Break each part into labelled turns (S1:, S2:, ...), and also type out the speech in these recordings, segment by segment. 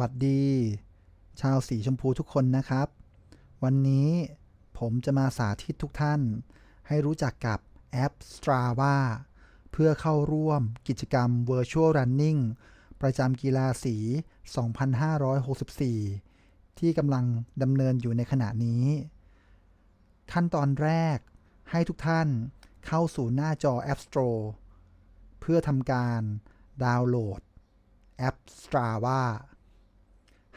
S1: วัสดี ชาวสีชมพูทุกคนนะครับ วันนี้ผมจะมาสาธิตทุกท่าน ให้รู้จักกับแอป Strava เพื่อเข้าร่วมกิจกรรม Virtual Running ประจำกีฬาสี 2564 ที่กำลังดำเนินอยู่ในขณะนี้ ขั้นตอนแรกให้ทุกท่านเข้าสู่หน้าจอ App Store เพื่อทำการดาวน์โหลดแอป Strava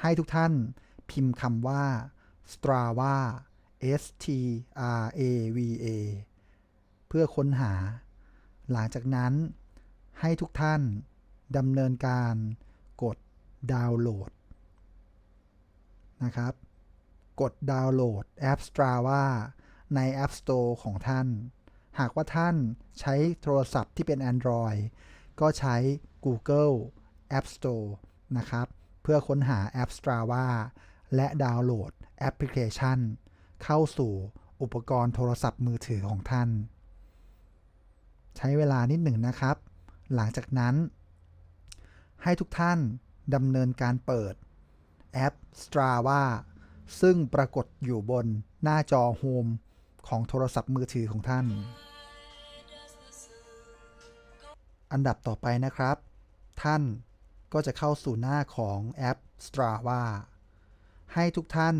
S1: ให้ทุกท่านพิมพ์คำว่า Strava S T R A V A เพื่อค้นหา หลังจากนั้นให้ทุกท่านดำเนินการกดดาวน์โหลดนะครับ กดดาวน์โหลดแอป Strava ใน App Store ของท่าน หากว่าท่านใช้โทรศัพท์ที่เป็น Android ก็ใช้ Google App Store นะครับ เพื่อค้นหาแอป Strava และดาวน์โหลดแอปพลิเคชัน เข้าสู่อุปกรณ์โทรศัพท์มือถือของท่าน ใช้เวลานิดหนึ่งนะครับ หลังจากนั้น ให้ทุกท่านดำเนินการเปิดแอป Strava ซึ่งปรากฏอยู่บนหน้าจอโฮมของโทรศัพท์มือถือของท่าน อันดับต่อไปนะครับ ท่าน ก็จะเข้าสู่หน้าของแอป Strava ให้ทุกท่าน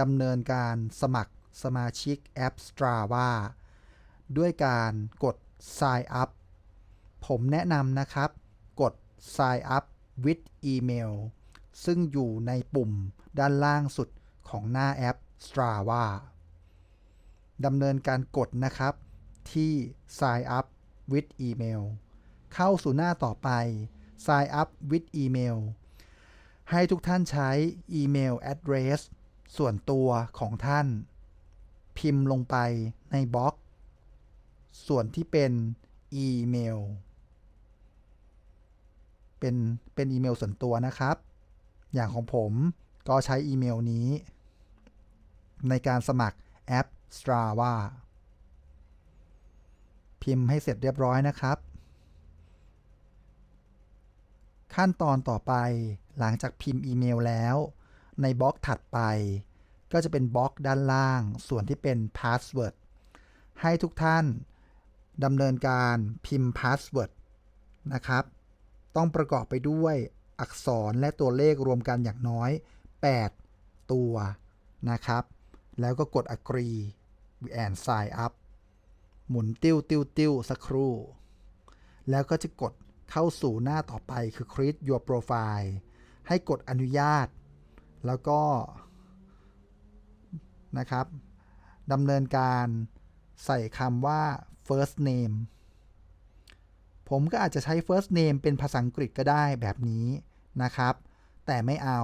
S1: ดำเนินการสมัครสมาชิกแอป Strava ด้วยการกด Sign up ผมแนะนำนะครับ กด Sign up with email ซึ่งอยู่ในปุ่มด้านล่างสุดของหน้าแอป Strava ดำเนินการกดนะครับที่ Sign up with email เข้าสู่หน้าต่อไป Sign up with email ให้ทุกท่านใช้อีเมล address ส่วนตัวของท่าน พิมพ์ลงไปในบล็อก ส่วนที่เป็นอีเมล เป็น เป็นอีเมลส่วนตัวนะครับ อย่างของผมก็ใช้อีเมลนี้ ในการสมัครแอป Strava พิมพ์ให้เสร็จเรียบร้อยนะครับ ขั้นตอนต่อไป หลังจากพิมพ์อีเมลแล้ว ในบล็อกถัดไป ก็จะเป็นบล็อกด้านล่าง ส่วนที่เป็น Password ให้ทุกท่านดำเนินการพิมพ์ Password นะครับ ต้องประกอบไปด้วยอักษรและตัวเลขรวมกันอย่างน้อย 8 ตัวนะครับ แล้วก็กด agree and sign up หมุนติ้วติ้วติ้วสักครู่ แล้วก็จะกด เข้าสู่หน้าต่อไปคือ create your profile ให้กดอนุญาต แล้วก็นะครับดำเนินการใส่คำว่า first name ผมก็อาจจะใช้ first name เป็นภาษาอังกฤษก็ได้แบบนี้นะครับ แต่ไม่เอา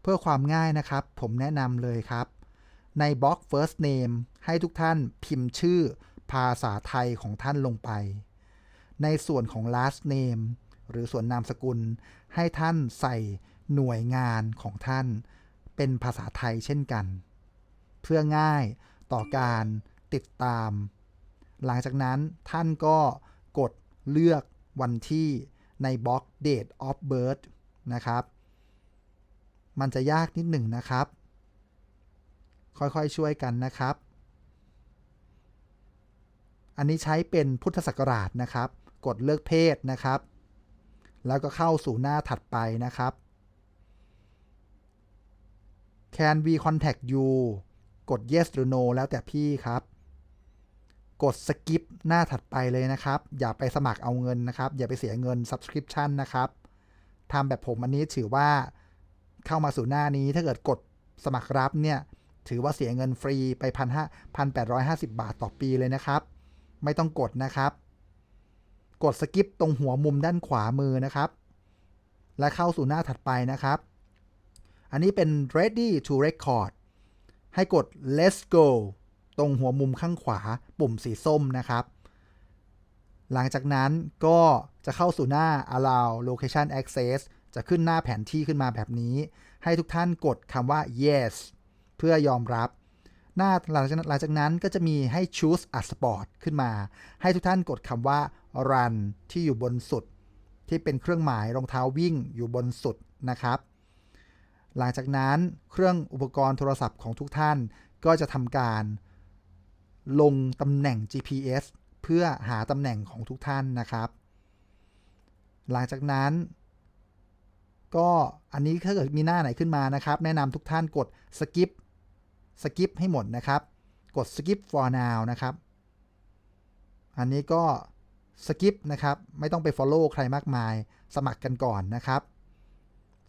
S1: เพื่อความง่ายนะครับ ผมแนะนำเลยครับ ในบล็อก first name ให้ทุกท่านพิมพ์ชื่อภาษาไทยของท่านลงไป ในส่วนของ last name หรือส่วนนามสกุล ให้ท่านใส่หน่วยงานของท่าน เป็นภาษาไทยเช่นกัน เพื่อง่ายต่อการติดตาม หลังจากนั้นท่านก็กดเลือกวันที่ในบล็อก date of birth นะครับ มันจะยากนิดหนึ่งนะครับ ค่อยๆช่วยกันนะครับ อันนี้ใช้เป็นพุทธศักราชนะครับ กดเลือกเพศนะครับ แล้วก็เข้าสู่หน้าถัดไปนะครับ Can we contact you กด yes หรือ no แล้วแต่พี่ครับ กด skip หน้าถัดไปเลยนะครับ อย่าไปสมัครเอาเงินนะครับ อย่าไปเสียเงิน subscription นะครับทำแบบผมอันนี้ถือว่าเข้ามาสู่หน้านี้ถ้าเกิดกดสมัครรับเนี่ย ถือว่าเสียเงินฟรีไปพันห้าพันแปดร้อยห้าสิบบาทต่อปีเลยนะครับ ไม่ต้องกดนะครับ กดสกิปตรงหัวมุมด้านขวามือนะครับ และเข้าสู่หน้าถัดไปนะครับ อันนี้เป็น ready to record ให้กด let's go ตรงหัวมุมข้างขวาปุ่มสีส้มนะครับ หลังจากนั้นก็จะเข้าสู่หน้า allow location access จะขึ้นหน้าแผนที่ขึ้นมาแบบนี้ ให้ทุกท่านกดคำว่า yes เพื่อยอมรับ หน้าหลังจากนั้นก็จะมีให้ choose a sport ขึ้นมา ให้ทุกท่านกดคำว่า run ที่อยู่บนสุด ที่เป็นเครื่องหมายรองเท้าวิ่งอยู่บนสุดนะครับ หลังจากนั้นเครื่องอุปกรณ์โทรศัพท์ของทุกท่านก็จะทำการ ลงตำแหน่ง GPS เพื่อหาตำแหน่งของทุกท่านนะครับ หลังจากนั้น ก็อันนี้ถ้าเกิดมีหน้าไหนขึ้นมานะครับ แนะนำทุกท่านกด skip skip ให้หมดนะครับ กด skip for now นะครับ อันนี้ก็ skip นะครับไม่ต้องไป follow ใครมากมาย สมัครกันก่อนนะครับ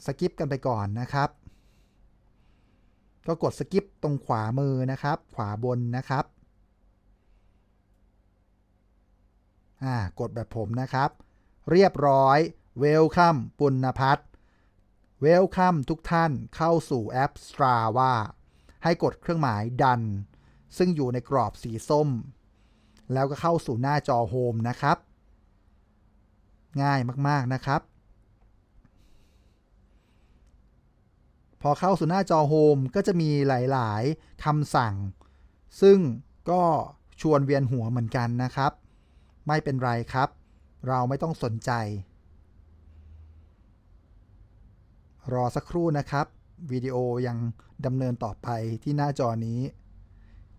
S1: skip กันไปก่อนนะครับ ก็กด skip ตรงขวามือนะครับ ขวาบนนะครับอ่ากดแบบผมนะครับ เรียบร้อย Welcome ปุณพัฒน์ Welcome ทุกท่านเข้าสู่แอป Strava ให้กดเครื่องหมายดัน ซึ่งอยู่ในกรอบสีส้ม แล้วก็เข้าสู่หน้าจอโฮมนะครับ ง่ายมากๆนะครับ พอเข้าสู่หน้าจอโฮมก็จะมีหลายๆคำสั่ง ซึ่งก็ชวนเวียนหัวเหมือนกันนะครับ ไม่เป็นไรครับ เราไม่ต้องสนใจ รอสักครู่นะครับ วิดีโอยังดำเนินต่อไปที่หน้าจอนี้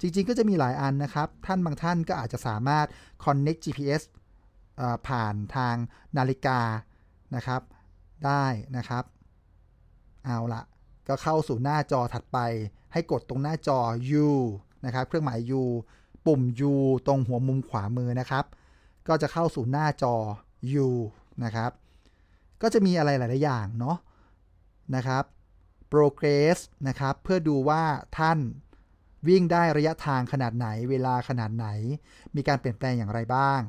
S1: จริงๆ ก็จะมีหลายอันนะครับ ท่านบางท่านก็อาจจะสามารถ connect GPS ผ่านทางนาฬิกานะครับ ได้นะครับ เอาละก็เข้าสู่หน้าจอถัดไป ให้กดตรงหน้าจอ U นะครับ เครื่องหมาย U ปุ่ม U ตรงหัวมุมขวามือนะครับ ก็จะเข้าสู่หน้าจอ U นะครับ ก็จะมีอะไรหลาย ๆ อย่างเนาะนะครับ progress นะครับ เพื่อดูว่าท่าน วิ่งได้ระยะทางขนาดไหน เวลาขนาดไหน มีการเปลี่ยนแปลงอย่างไรบ้าง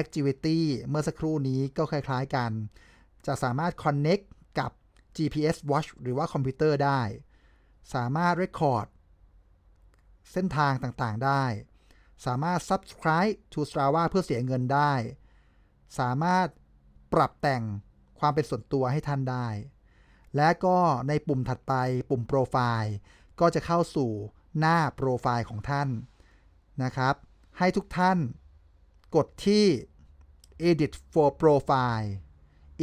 S1: activity เมื่อสักครู่นี้ก็คล้ายๆกัน จะสามารถ connect กับ GPS watch หรือว่าคอมพิวเตอร์ได้ สามารถ record เส้นทางต่างๆได้ สามารถ subscribe to Strava เพื่อเสียเงินได้ สามารถปรับแต่งความเป็นส่วนตัวให้ท่านได้ และก็ในปุ่มถัดไปปุ่มโปรไฟล์ ก็จะเข้าสู่ หน้าโปรไฟล์ของท่านนะครับ ให้ทุกท่านกดที่ edit for profile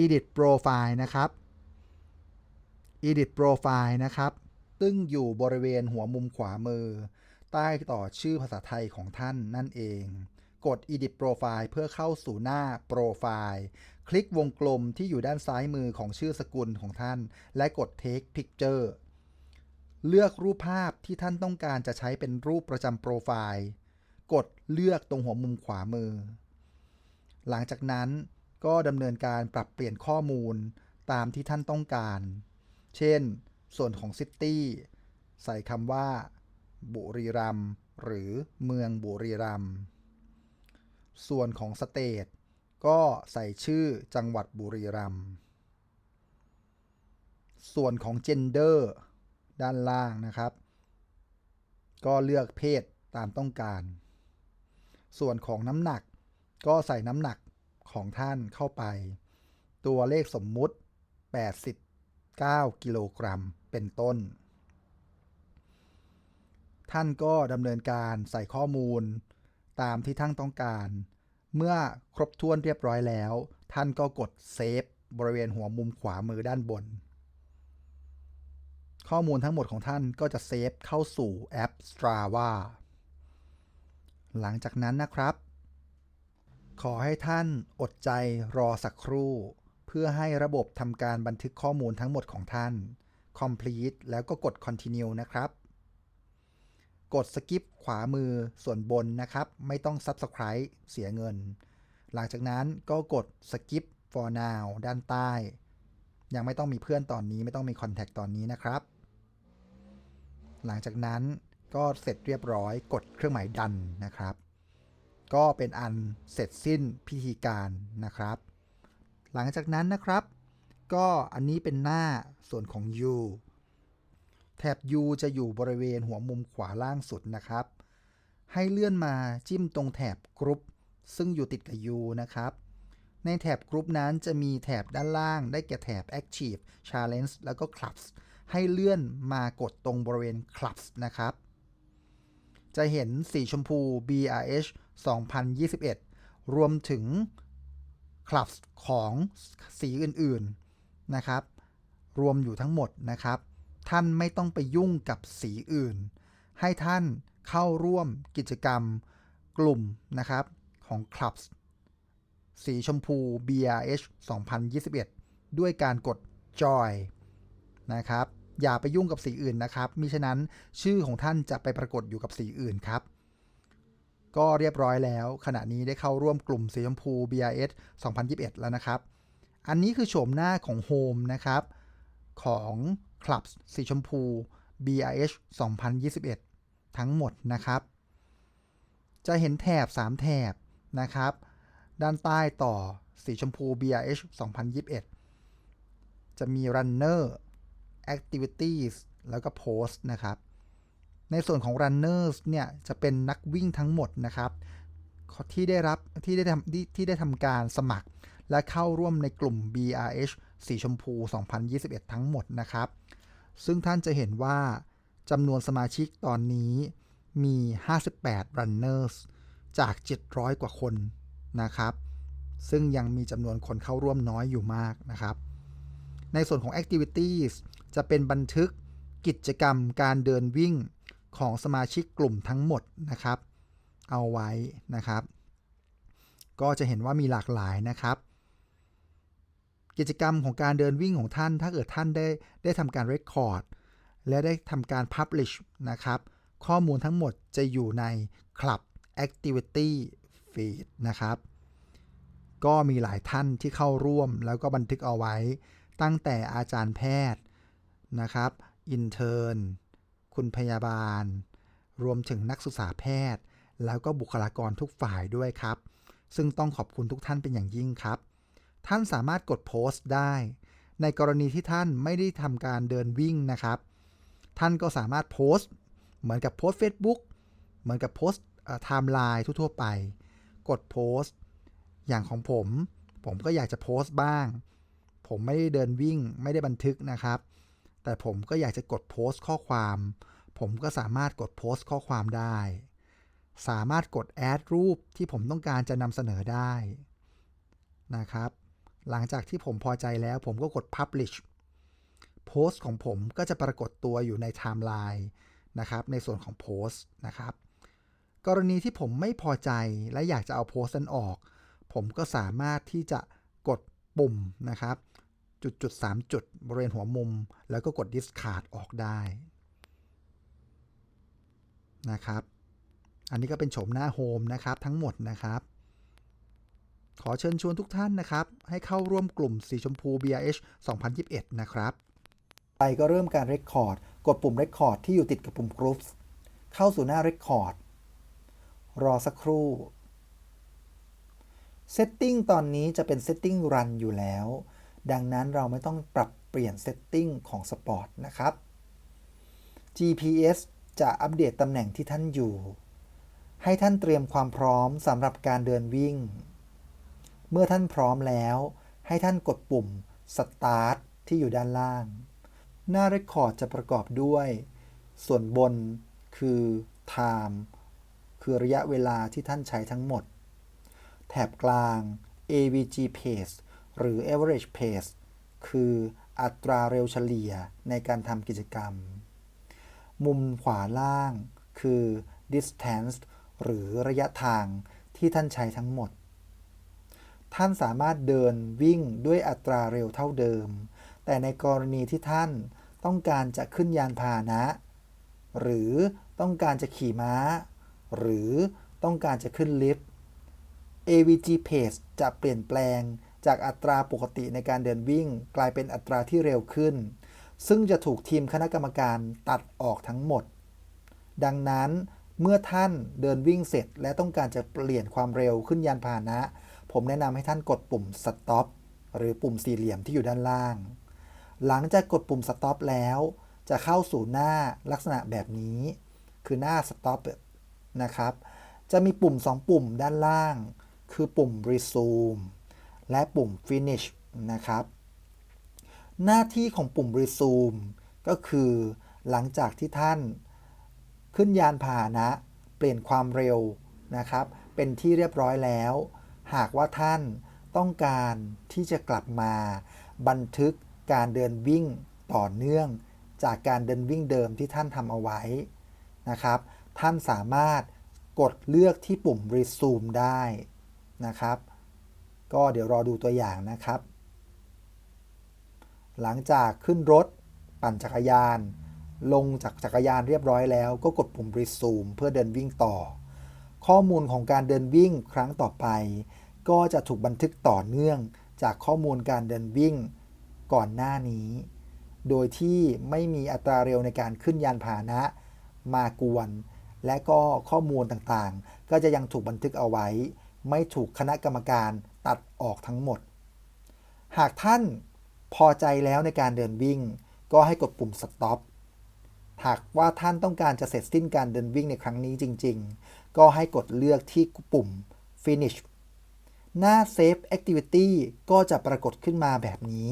S1: edit profile นะครับ edit profile นะครับ ซึ่งอยู่บริเวณหัวมุมขวามือ ใต้ต่อชื่อภาษาไทยของท่านนั่นเอง กด edit profile เพื่อเข้าสู่หน้าโปรไฟล์คลิกวงกลมที่อยู่ด้านซ้ายมือของชื่อสกุลของท่าน และกด take picture เลือกรูปภาพที่ท่านต้องการจะใช้เป็นรูปประจำโปรไฟล์ กดเลือกตรงหัวมุมขวามือ หลังจากนั้นก็ดำเนินการปรับเปลี่ยนข้อมูลตามที่ท่านต้องการ เช่น ส่วนของซิตี้ใส่คำว่า บุรีรัมหรือเมืองบุรีรัมส่วนของสเตทก็ใส่ชื่อจังหวัดบุรีรัมส่วนของ gender ด้านล่างนะครับ ก็เลือกเพศตามต้องการ ส่วนของน้ำหนักก็ใส่น้ำหนักของท่านเข้าไป ตัวเลขสมมุติ 89 กิโลกรัมเป็นต้น ท่านก็ดำเนินการใส่ข้อมูลตามที่ท่านต้องการ เมื่อครบถ้วนเรียบร้อยแล้ว ท่านก็กดเซฟบริเวณหัวมุมขวามือด้านบน ข้อมูลทั้งหมดของท่านก็จะเซฟเข้าสู่แอป Strava หลังจากนั้นนะครับ ขอให้ท่านอดใจรอสักครู่ เพื่อให้ระบบทำการบันทึกข้อมูลทั้งหมดของท่าน complete แล้วก็กด continue นะครับ กด skip ขวามือส่วนบนนะครับ ไม่ต้อง subscribe เสียเงิน หลังจากนั้นก็กด skip for now ด้านใต้ ยังไม่ต้องมีเพื่อนตอนนี้ไม่ต้องมี contact ตอนนี้นะครับ หลังจากนั้นก็เสร็จเรียบร้อยกดเครื่องหมายดันนะครับ ก็เป็นอันเสร็จสิ้นพิธีการนะครับ หลังจากนั้นนะครับ ก็อันนี้เป็นหน้าส่วนของ U แถบ U จะอยู่บริเวณหัวมุมขวาล่างสุดนะครับ ให้เลื่อนมาจิ้มตรงแถบกรุ๊ปซึ่งอยู่ติดกับ U นะครับ ในแถบกรุ๊ปนั้นจะมีแถบด้านล่างได้แก่แถบ Active Challenge แล้วก็ Clubs ให้เลื่อนมากดตรงบริเวณ Clubs นะครับ จะเห็นสีชมพู BRH 2021 รวมถึง Clubs ของสีอื่นๆนะครับ รวมอยู่ทั้งหมดนะครับ ท่านไม่ต้องไปยุ่งกับสีอื่น ให้ท่านเข้าร่วมกิจกรรมกลุ่มนะครับของ Clubs สีชมพู BRH 2021 ด้วยการกด Joy นะครับ อย่าไปยุ่งกับสีอื่นนะครับมิฉะนั้นชื่อของท่านจะไปปรากฏอยู่กับสีอื่นครับ ก็เรียบร้อยแล้ว ขณะนี้ได้เข้าร่วมกลุ่มสีชมพู BRS 2021 แล้วนะครับ อันนี้คือโฉมหน้าของ Home นะครับ ของ Clubs สีชมพู BRH 2021 ทั้งหมดนะครับ จะเห็นแถบ 3 แถบนะครับ ด้านใต้ต่อสีชมพู BRH 2021 จะมี Runner Activities แล้วก็ Post นะครับ ในส่วนของ Runners เนี่ยจะเป็นนักวิ่งทั้งหมดนะครับ ที่ได้รับที่ได้ทำที่ที่ได้ทำการสมัคร และเข้าร่วมในกลุ่ม BRH สีชมพู 2021 ทั้งหมดนะครับ ซึ่งท่านจะเห็นว่าจำนวนสมาชิกตอนนี้มี 58 runners จาก 700 กว่าคนนะครับ ซึ่งยังมีจำนวนคนเข้าร่วมน้อยอยู่มากนะครับ ในส่วนของ activities จะเป็นบันทึกกิจกรรมการเดินวิ่งของสมาชิกกลุ่มทั้งหมดนะครับ เอาไว้นะครับ ก็จะเห็นว่ามีหลากหลายนะครับ กิจกรรมของการเดินวิ่งของท่าน ถ้าเกิดท่านได้ได้ทำการ record และได้ทำการ publish นะครับ ข้อมูลทั้งหมดจะอยู่ใน Club Activity Feed นะครับ ก็มีหลายท่านที่เข้าร่วมแล้วก็บันทึกเอาไว้ ตั้งแต่อาจารย์แพทย์ นะครับอินเทอร์นคุณพยาบาล รวมถึงนักศึกษาแพทย์ แล้วก็บุคลากรทุกฝ่ายด้วยครับ ซึ่งต้องขอบคุณทุกท่านเป็นอย่างยิ่งครับ ท่านสามารถกดโพสต์ได้ ในกรณีที่ท่านไม่ได้ทำการเดินวิ่งนะครับ ท่านก็สามารถโพสต์ เหมือนกับโพสต์ Facebook เหมือนกับโพสต์ไทม์ไลน์ทั่วๆไป กดโพสต์ อย่างของผม ผมก็อยากจะโพสต์บ้าง ผมไม่ได้เดินวิ่งไม่ได้บันทึกนะครับ แต่ผมก็อยากจะกดโพสต์ข้อความ ผมก็สามารถกดโพสต์ข้อความได้ สามารถกดแอดรูปที่ผมต้องการจะนำเสนอได้นะครับ หลังจากที่ผมพอใจแล้วผมก็กด Publish โพสต์ของผมก็จะปรากฏตัวอยู่ในไทม์ไลน์นะครับ ในส่วนของโพสต์นะครับ กรณีที่ผมไม่พอใจและอยากจะเอาโพสต์นั้นออก ผมก็สามารถที่จะกดปุ่มนะครับ จุดจุดสามจุดบริเวณหัวมุม แล้วก็กด discard ออกได้นะครับ อันนี้ก็เป็นโฉมหน้าโฮมนะครับทั้งหมดนะครับ ขอเชิญชวนทุกท่านนะครับ ให้เข้าร่วมกลุ่มสีชมพู BRH 2021 นะครับ ไปก็เริ่มการ Record กดปุ่ม Record ที่อยู่ติดกับปุ่ม Groups เข้าสู่หน้า Record รอสักครู่ Setting ตอนนี้จะเป็น Setting Run อยู่แล้ว ดังนั้นเราไม่ต้องปรับเปลี่ยน Setting ของ Sport นะครับ GPS จะอัปเดตตำแหน่งที่ท่านอยู่ ให้ท่านเตรียมความพร้อมสำหรับการเดินวิ่ง เมื่อท่านพร้อมแล้ว ให้ท่านกดปุ่ม Start ที่อยู่ด้านล่าง หน้า Record จะประกอบด้วย ส่วนบนคือ Time คือระยะเวลาที่ท่านใช้ทั้งหมด แถบกลาง AVG pace หรือ average pace คืออัตราเร็วเฉลี่ยในการทำกิจกรรม มุมขวาล่างคือ distance หรือระยะทางที่ท่านใช้ทั้งหมด ท่านสามารถเดินวิ่งด้วยอัตราเร็วเท่าเดิม แต่ในกรณีที่ท่านต้องการจะขึ้นยานพาหนะ หรือต้องการจะขี่ม้า หรือต้องการจะขึ้นลิฟต์ AVG pace จะเปลี่ยนแปลง จากอัตราปกติในการเดินวิ่ง กลายเป็นอัตราที่เร็วขึ้น ซึ่งจะถูกทีมคณะกรรมการตัดออกทั้งหมด ดังนั้นเมื่อท่านเดินวิ่งเสร็จ และต้องการจะเปลี่ยนความเร็วขึ้นยานพาหนะ ผมแนะนำให้ท่านกดปุ่ม stop หรือปุ่มสี่เหลี่ยมที่อยู่ด้านล่าง หลังจากกดปุ่ม stop แล้ว จะเข้าสู่หน้าลักษณะแบบนี้ คือหน้า stop นะครับ จะมีปุ่ม 2 ปุ่มด้านล่าง คือปุ่ม resume และปุ่ม finish นะครับ หน้าที่ของปุ่ม resume ก็คือหลังจากที่ท่านขึ้นยานพาหนะ เปลี่ยนความเร็วนะครับ เป็นที่เรียบร้อยแล้ว หากว่าท่านต้องการที่จะกลับมา บันทึกการเดินวิ่งต่อเนื่อง จากการเดินวิ่งเดิมที่ท่านทำเอาไว้นะครับ ท่านสามารถกดเลือกที่ปุ่ม resume ได้นะครับ ก็เดี๋ยวรอดูตัวอย่างนะครับ หลังจากขึ้นรถ ปั่นจักรยาน ลงจากจักรยานเรียบร้อยแล้ว ก็กดปุ่ม resume เพื่อเดินวิ่งต่อ ข้อมูลของการเดินวิ่งครั้งต่อไป ก็จะถูกบันทึกต่อเนื่องจากข้อมูลการเดินวิ่งก่อนหน้านี้ โดยที่ไม่มีอัตราเร็วในการขึ้นยานพาหนะ มากวน และก็ข้อมูลต่างๆ ก็จะยังถูกบันทึกเอาไว้ ไม่ถูกคณะกรรมการ ตัดออกทั้งหมด หากท่านพอใจแล้วในการเดินวิ่ง ก็ให้กดปุ่ม stop หากว่าท่านต้องการจะเสร็จสิ้นการเดินวิ่งในครั้งนี้จริง ๆ ก็ให้กดเลือกที่ปุ่ม finish หน้า Save Activity ก็จะปรากฏขึ้นมาแบบนี้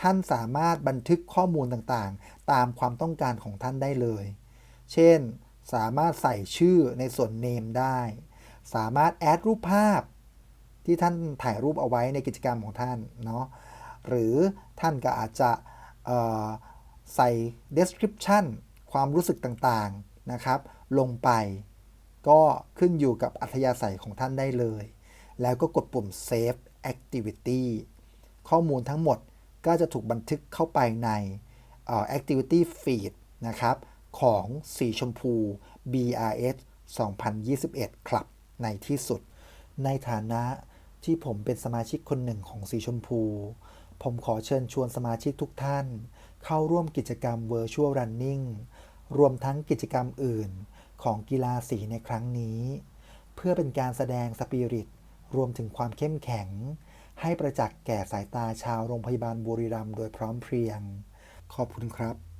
S1: ท่านสามารถบันทึกข้อมูลต่างๆ ตามความต้องการของท่านได้เลย เช่น สามารถใส่ชื่อในส่วน name ได้ สามารถแอดรูปภาพ ที่ท่านถ่ายรูปเอาไว้ในกิจกรรมของท่านเนาะหรือท่านก็อาจจะใส่ description ความรู้สึกต่างๆนะครับ ลงไป ก็ขึ้นอยู่กับอัธยาศัยของท่านได้เลย แล้วก็กดปุ่ม save activity ข้อมูลทั้งหมดก็จะถูกบันทึกเข้าไปใน activity feed นะครับ ของสีชมพู BRS 2021 ครับ ในที่สุด ในฐานะ ที่ผมเป็นสมาชิกคนหนึ่งของสีชมพู ผมขอเชิญชวนสมาชิกทุกท่าน เข้าร่วมกิจกรรม Virtual Running รวมทั้งกิจกรรมอื่นของกีฬาสีในครั้งนี้ เพื่อเป็นการแสดงสปิริต รวมถึงความเข้มแข็ง ให้ประจักษ์แก่สายตาชาวโรงพยาบาลบุรีรัมย์โดยพร้อมเพรียง ขอบคุณครับ